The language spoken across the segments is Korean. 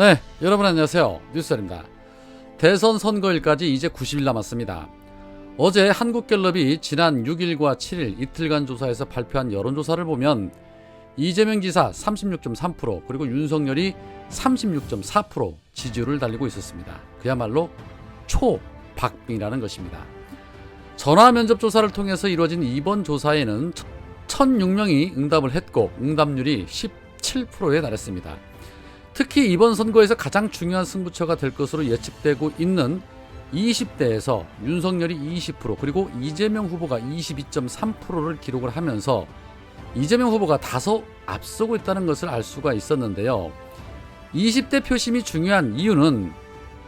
네, 여러분 안녕하세요. 뉴스입니다. 대선 선거일까지 이제 90일 남았습니다. 어제 한국갤럽이 지난 6일과 7일 이틀간 조사에서 발표한 여론조사를 보면 이재명 지사 36.3% 그리고 윤석열이 36.4% 지지율을 달리고 있었습니다. 그야말로 초박빙이라는 것입니다. 전화 면접 조사를 통해서 이루어진 이번 조사에는 1,006명이 응답을 했고 응답률이 17%에 달했습니다. 특히 이번 선거에서 가장 중요한 승부처가 될 것으로 예측되고 있는 20대에서 윤석열이 20% 그리고 이재명 후보가 22.3%를 기록을 하면서 이재명 후보가 다소 앞서고 있다는 것을 알 수가 있었는데요. 20대 표심이 중요한 이유는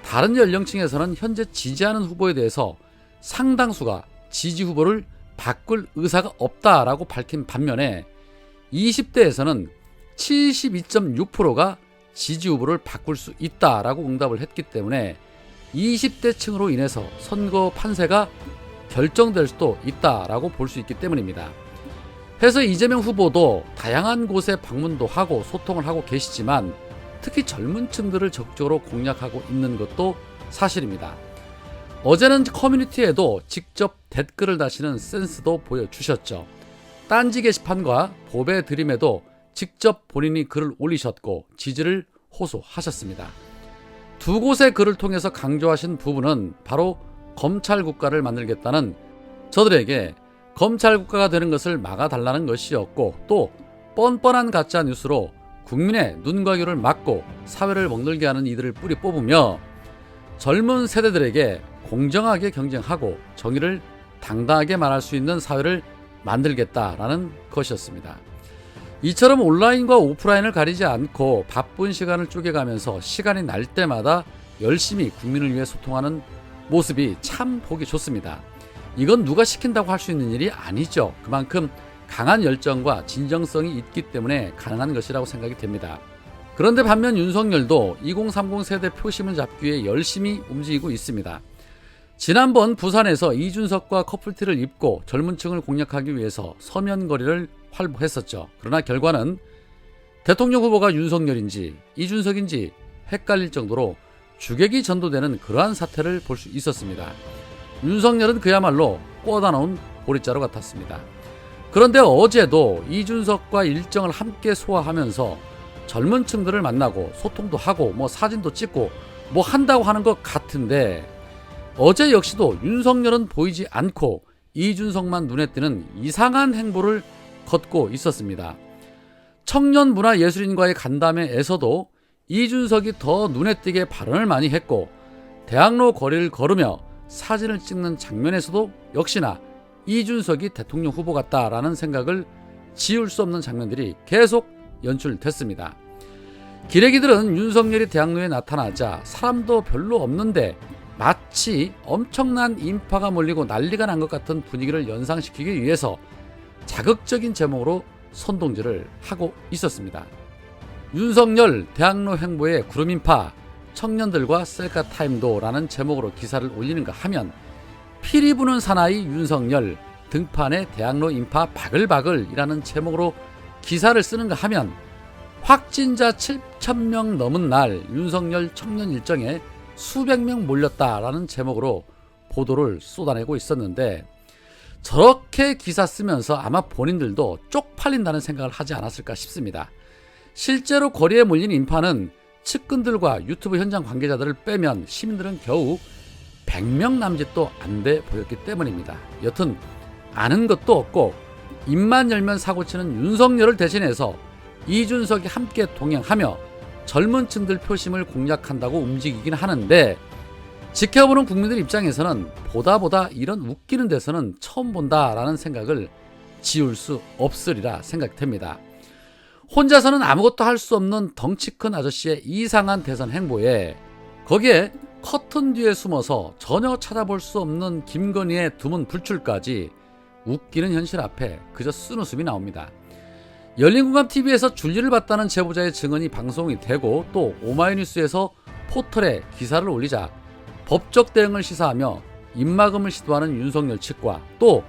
다른 연령층에서는 현재 지지하는 후보에 대해서 상당수가 지지 후보를 바꿀 의사가 없다라고 밝힌 반면에 20대에서는 72.6%가 지지 후보를 바꿀 수 있다라고 응답을 했기 때문에 20대 층으로 인해서 선거 판세가 결정될 수도 있다라고 볼 수 있기 때문입니다. 해서 이재명 후보도 다양한 곳에 방문도 하고 소통을 하고 계시지만 특히 젊은 층들을 적극적으로 공략하고 있는 것도 사실입니다. 어제는 커뮤니티에도 직접 댓글을 다시는 센스도 보여주셨죠. 딴지 게시판과 보배 드림에도 직접 본인이 글을 올리셨고 지지를 호소하셨습니다. 두 곳의 글을 통해서 강조하신 부분은 바로 검찰 국가를 만들겠다는 저들에게 검찰 국가가 되는 것을 막아달라는 것이었고 또 뻔뻔한 가짜 뉴스로 국민의 눈과 귀를 막고 사회를 먹늘게 하는 이들을 뿌리 뽑으며 젊은 세대들에게 공정하게 경쟁하고 정의를 당당하게 말할 수 있는 사회를 만들겠다라는 것이었습니다. 이처럼 온라인과 오프라인을 가리지 않고 바쁜 시간을 쪼개가면서 시간이 날 때마다 열심히 국민을 위해 소통하는 모습이 참 보기 좋습니다. 이건 누가 시킨다고 할 수 있는 일이 아니죠. 그만큼 강한 열정과 진정성이 있기 때문에 가능한 것이라고 생각이 됩니다. 그런데 반면 윤석열도 2030 세대 표심을 잡기 위해 열심히 움직이고 있습니다. 지난번 부산에서 이준석과 커플티를 입고 젊은 층을 공략하기 위해서 서면 거리를 활보했었죠. 그러나 결과는 대통령 후보가 윤석열인지 이준석인지 헷갈릴 정도로 주객이 전도되는 그러한 사태를 볼 수 있었습니다. 윤석열은 그야말로 꽂아 놓은 보리자루 같았습니다. 그런데 어제도 이준석과 일정을 함께 소화하면서 젊은 층들을 만나고 소통도 하고 뭐 사진도 찍고 뭐 한다고 하는 것 같은데 어제 역시도 윤석열은 보이지 않고 이준석만 눈에 띄는 이상한 행보를 걷고 있었습니다. 청년 문화 예술인과의 간담회에서도 이준석이 더 눈에 띄게 발언을 많이 했고 대학로 거리를 걸으며 사진을 찍는 장면에서도 역시나 이준석이 대통령 후보 같다라는 생각을 지울 수 없는 장면들이 계속 연출됐습니다. 기레기들은 윤석열이 대학로에 나타나자 사람도 별로 없는데 마치 엄청난 인파가 몰리고 난리가 난 것 같은 분위기를 연상시키기 위해서 자극적인 제목으로 선동질을 하고 있었습니다. 윤석열 대학로 행보의 구름인파 청년들과 셀카 타임도라는 제목으로 기사를 올리는가 하면 피리 부는 사나이 윤석열 등판에 대학로 인파 바글바글이라는 제목으로 기사를 쓰는가 하면 확진자 7천명 넘은 날 윤석열 청년 일정에 수백 명 몰렸다라는 제목으로 보도를 쏟아내고 있었는데 저렇게 기사 쓰면서 아마 본인들도 쪽팔린다는 생각을 하지 않았을까 싶습니다. 실제로 거리에 몰린 인파는 측근들과 유튜브 현장 관계자들을 빼면 시민들은 겨우 100명 남짓도 안 돼 보였기 때문입니다. 여튼 아는 것도 없고 입만 열면 사고치는 윤석열을 대신해서 이준석이 함께 동행하며 젊은 층들 표심을 공략한다고 움직이긴 하는데 지켜보는 국민들 입장에서는 보다 보다 이런 웃기는 데서는 처음 본다라는 생각을 지울 수 없으리라 생각됩니다. 혼자서는 아무것도 할 수 없는 덩치 큰 아저씨의 이상한 대선 행보에 거기에 커튼 뒤에 숨어서 전혀 찾아볼 수 없는 김건희의 두문 불출까지 웃기는 현실 앞에 그저 쓴웃음이 나옵니다. 열린공감TV에서 줄리를 봤다는 제보자의 증언이 방송이 되고 또 오마이뉴스에서 포털에 기사를 올리자 법적 대응을 시사하며 입막음을 시도하는 윤석열 측과 또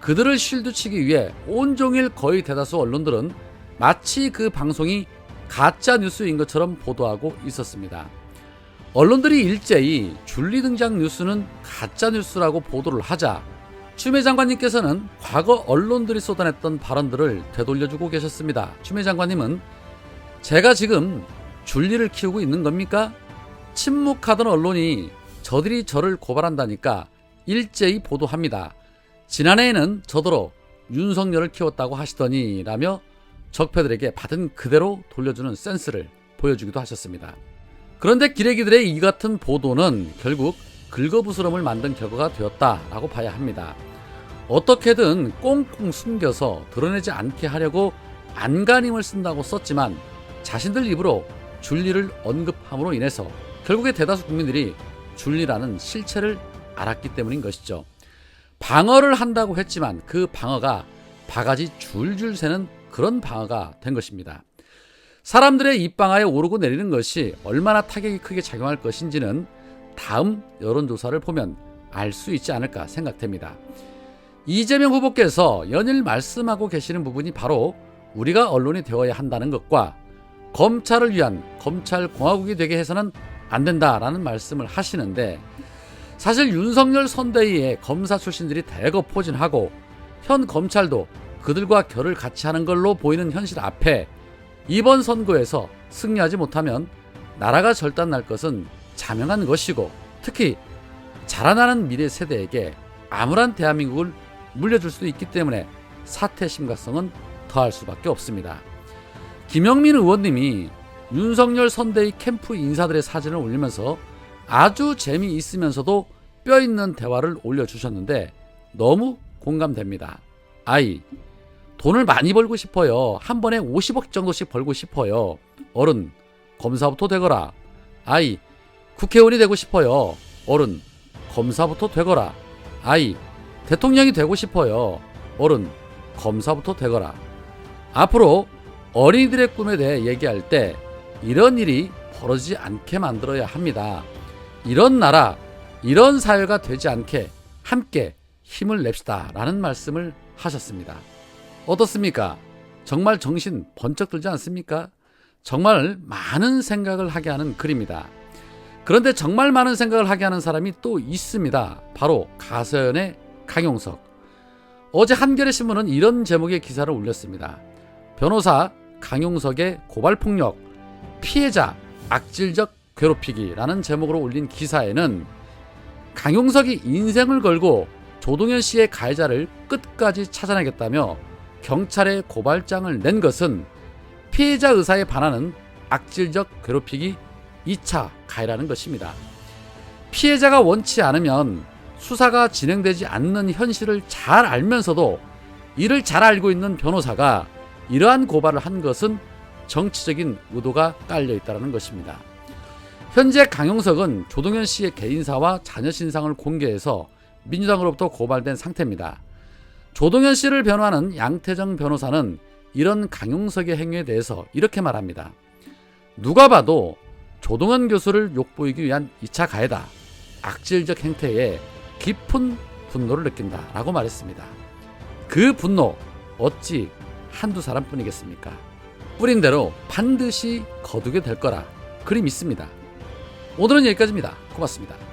그들을 실드치기 위해 온종일 거의 대다수 언론들은 마치 그 방송이 가짜 뉴스인 것처럼 보도하고 있었습니다. 언론들이 일제히 줄리 등장 뉴스는 가짜 뉴스라고 보도를 하자 추미애 장관님께서는 과거 언론들이 쏟아냈던 발언들을 되돌려주고 계셨습니다. 추미애 장관님은 제가 지금 줄리를 키우고 있는 겁니까? 침묵하던 언론이 저들이 저를 고발한다니까 일제히 보도합니다. 지난해에는 저더러 윤석열을 키웠다고 하시더니 라며 적폐들에게 받은 그대로 돌려주는 센스를 보여주기도 하셨습니다. 그런데 기레기들의 이 같은 보도는 결국 긁어부스럼을 만든 결과가 되었다라고 봐야 합니다. 어떻게든 꽁꽁 숨겨서 드러내지 않게 하려고 안간힘을 쓴다고 썼지만 자신들 입으로 줄리를 언급함으로 인해서 결국에 대다수 국민들이 줄리라는 실체를 알았기 때문인 것이죠. 방어를 한다고 했지만 그 방어가 바가지 줄줄 새는 그런 방어가 된 것입니다. 사람들의 입방아에 오르고 내리는 것이 얼마나 타격이 크게 작용할 것인지는 다음 여론조사를 보면 알 수 있지 않을까 생각됩니다. 이재명 후보께서 연일 말씀하고 계시는 부분이 바로 우리가 언론이 되어야 한다는 것과 검찰을 위한 검찰 공화국이 되게 해서는 안 된다라는 말씀을 하시는데 사실 윤석열 선대위의 검사 출신들이 대거 포진하고 현 검찰도 그들과 결을 같이 하는 걸로 보이는 현실 앞에 이번 선거에서 승리하지 못하면 나라가 절단날 것은 자명한 것이고 특히 자라나는 미래 세대에게 암울한 대한민국을 물려줄 수도 있기 때문에 사태 심각성은 더할 수밖에 없습니다. 김영민 의원님이 윤석열 선대위 캠프 인사들의 사진을 올리면서 아주 재미있으면서도 뼈 있는 대화를 올려주셨는데 너무 공감됩니다. 아이, 돈을 많이 벌고 싶어요. 한 번에 50억 정도씩 벌고 싶어요. 어른, 검사부터 되거라. 아이, 국회의원이 되고 싶어요. 어른, 검사부터 되거라. 아이, 대통령이 되고 싶어요. 어른, 검사부터 되거라. 앞으로 어린이들의 꿈에 대해 얘기할 때 이런 일이 벌어지지 않게 만들어야 합니다. 이런 나라, 이런 사회가 되지 않게 함께 힘을 냅시다. 라는 말씀을 하셨습니다. 어떻습니까? 정말 정신 번쩍 들지 않습니까? 정말 많은 생각을 하게 하는 글입니다. 그런데 정말 많은 생각을 하게 하는 사람이 또 있습니다. 바로 가서연의 강용석. 어제 한겨레 신문은 이런 제목의 기사를 올렸습니다. 변호사 강용석의 고발폭력, 피해자 악질적 괴롭히기라는 제목으로 올린 기사에는 강용석이 인생을 걸고 조동현 씨의 가해자를 끝까지 찾아내겠다며 경찰에 고발장을 낸 것은 피해자 의사에 반하는 악질적 괴롭히기 2차 가해라는 것입니다. 피해자가 원치 않으면 수사가 진행되지 않는 현실을 잘 알면서도 이를 잘 알고 있는 변호사가 이러한 고발을 한 것은 정치적인 의도가 깔려 있다는 것입니다. 현재 강용석은 조동현 씨의 개인사와 자녀 신상을 공개해서 민주당으로부터 고발된 상태입니다. 조동현 씨를 변호하는 양태정 변호사는 이런 강용석의 행위에 대해서 이렇게 말합니다. 누가 봐도 조동현 교수를 욕보이기 위한 2차 가해다. 악질적 행태에 깊은 분노를 느낀다. 라고 말했습니다. 그 분노, 어찌 한두 사람뿐이겠습니까? 뿌린 대로 반드시 거두게 될 거라 그리 믿습니다. 오늘은 여기까지입니다. 고맙습니다.